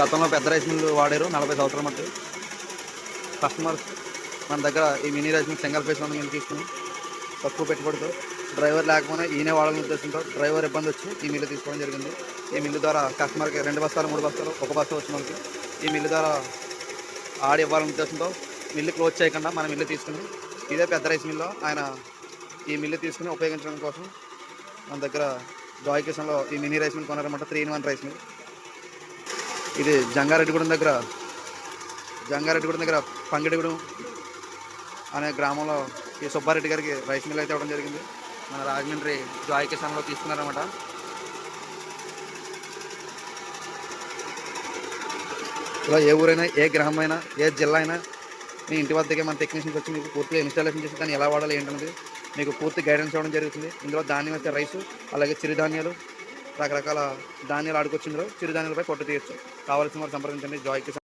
గతంలో పెద్ద rice mill వాడారు నలభై సంవత్సరాల మట్టి. కస్టమర్స్ మన దగ్గర ఈ mini rice mill single phase mill తీసుకుని తక్కువ పెట్టుబడితో. డ్రైవర్ లేకపోయినా ఈయనే వాడాలని ఉద్దేశంతో డ్రైవర్ ఇబ్బంది వచ్చి ఈ మిల్లు తీసుకోవడం జరిగింది. ఈ మిల్లు ద్వారా కస్టమర్కి రెండు బస్తాలు మూడు బస్తాలు ఒక బస్తా వచ్చిన వాళ్ళకి ఈ మిల్లు ద్వారా ఆడి ఇవ్వాలనే ఉద్దేశంతో మిల్లు క్లోజ్ చేయకుండా మన మిల్లు తీసుకుని ఇదే పెద్ద రైస్ మిల్లో ఆయన ఈ మిల్లు తీసుకుని ఉపయోగించడం కోసం మన దగ్గర జాయ్ కిషన్లో ఈ mini rice mill కొనారన్నమాట three in one rice mill. ఇది జంగారెడ్డిగూడెం దగ్గర జంగారెడ్డిగూడెం దగ్గర పంగిడిగూడెం అనే గ్రామంలో ఈ సుబ్బారెడ్డి గారికి రైస్ మిల్ అయితే ఇవ్వడం జరిగింది. మన రాజమండ్రి జాయ్ కిసాన్లో తీసుకున్నారన్నమాట. ఇలా ఏ ఊరైనా ఏ గ్రామం అయినా ఏ జిల్లా అయినా మీ ఇంటి వద్దకే మన టెక్నీషియన్స్ వచ్చి మీకు పూర్తిగా ఇన్స్టాలేషన్ చేసి దాన్ని ఎలా వాడాలి ఏంటనేది మీకు పూర్తి గైడెన్స్ ఇవ్వడం జరుగుతుంది. ఇందులో ధాన్యం అయితే రైసు అలాగే చిరుధాన్యాలు రకరకాల ధాన్యాలు ఆడుకొచ్చి చిరుధాన్యాలపై కొట్టు తీయచ్చు. కావాల్సిన వారు సంప్రదించండి. జాయ్కి